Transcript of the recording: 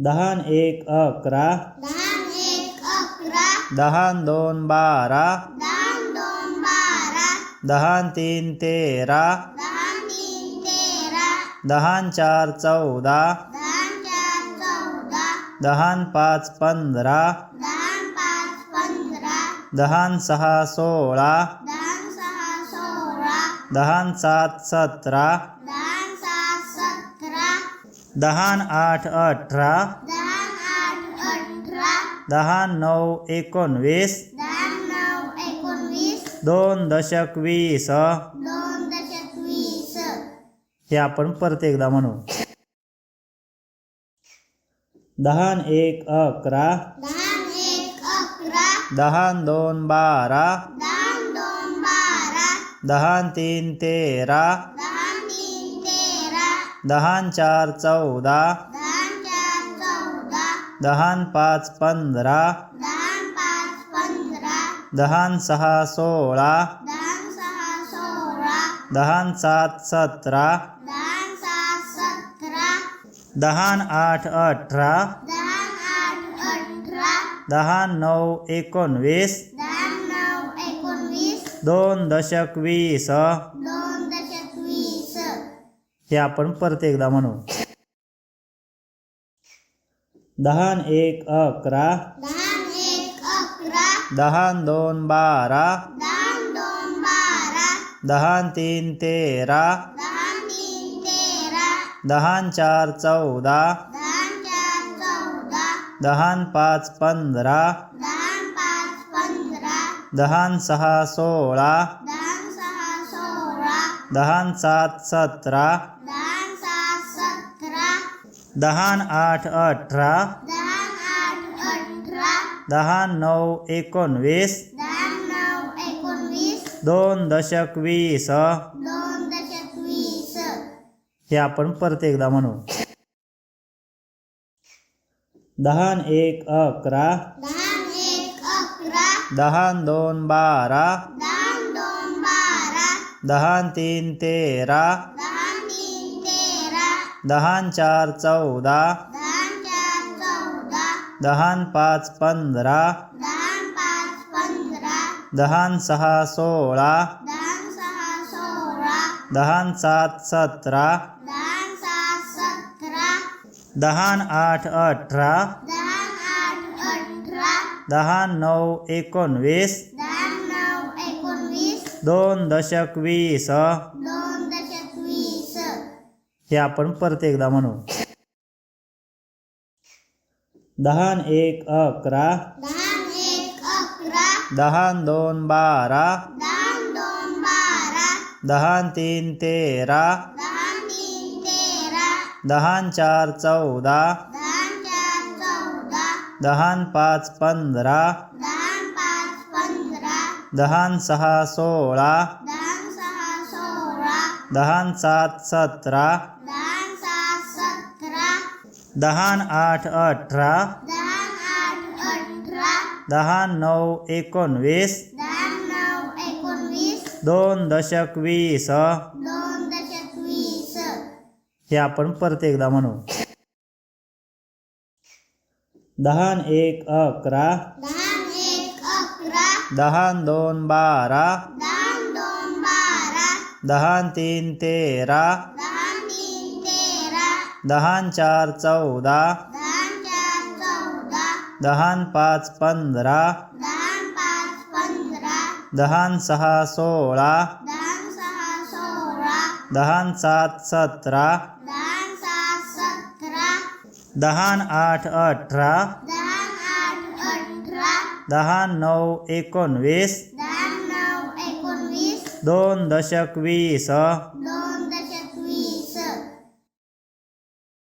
दहा न एक अकरा. दहा न एक अकरा. दहा न दोन बारा. दहा न दोन बारा. दहा न तीन तेरा. दहा न तीन तेरा. दहा न चार चौदा. दहा न चार चौदा. दहा न पाच पंधरा. दहा न पाच पंधरा. दहा न सहा सोळा. दहा न सहा सोळा. दहा न सात सतरा. दहा न सात सतरा दहा न आठ अठरा. दहा नऊ एकोणवीस. दोन दशक वीस. दोन दशक वीस. हे आपण परत एकदा म्हणू. दहा न एक अकरा. दहा न एक अकरा. दहा न दोन बारा. दहा न दोन बारा. दहा न तीन तेरा. तेरा दहा न चार चौदा. दहा न चार चौदा. दहा न पाच पंधरा. दहा न पाच पंधरा. दहा न सहा सोळा. दहा न सहा सोळा. दहा न सात सतरा. दहा न सात सतरा. दहा न आठ अठरा. दहा न आठ अठरा. दहा न नऊ एकोणवीस. दोन दशक वीस. हे आपण परत एकदा म्हणू. दहा न एक अकरा. दहा न एक अकरा. दहा न दोन बारा. दहा न दोन बारा. दहा न तीन तेरा. दहा न तीन तेरा. दहा न चार चौदा. दहा न चार चौदा. दहा न पाच पंधरा. दहा न पाच पंधरा. दहा न सहा सोळा. सोळा दहा न सात सतरा. दहा न सात सतरा. दहा न आठ अठरा. दहा न आठ अठरा. दहा न नऊ एकोणवीस. दोन दशक वीस. दोन दशक वीस. हे आपण परत एकदा म्हणू. दहा न एक अकरा. दहा न एक अकरा. दहा न दोन बारा. दहा न दोन बारा दहा तीन तेरा. दहा चार चौदा. दहा पाच पंधरा. दहा सहा सोळा. दहा सात सतरा. दहा आठ अठरा. दहा नऊ एकोणवीस. दोन दशक वीस दोन दशक वीस. हे आपण परत एकदा म्हणू. दहा न एक अकरा. दहा न एक अकरा. दहा न दोन बारा. दहा न दोन बारा. दहा न तीन तेरा. दहा न तीन तेरा. दहा न चार चौदा. दहा न चार चौदा. दहा न पाच पंधरा. पंधरा दहा न सहा सोळा. दहा न सहा सोळा. दहा न सात सतरा. दहा न सात सतरा. दहा न आठ अठरा. दहा न आठ अठरा. दहा न नऊ एकोणवीस. दोन दशक वीस. हे आपण परत एकदा म्हणू. दहा न एक अकरा. दहा न एक अकरा दहा दोन बारा. दहा तीन तेरा. दहा चार चौदा. दहा पाच पंधरा. दहा सहा सोळा. दहा सात सतरा. दहा आठ अठरा. दहा नऊ एकोणवीस. दोन दशक वीस.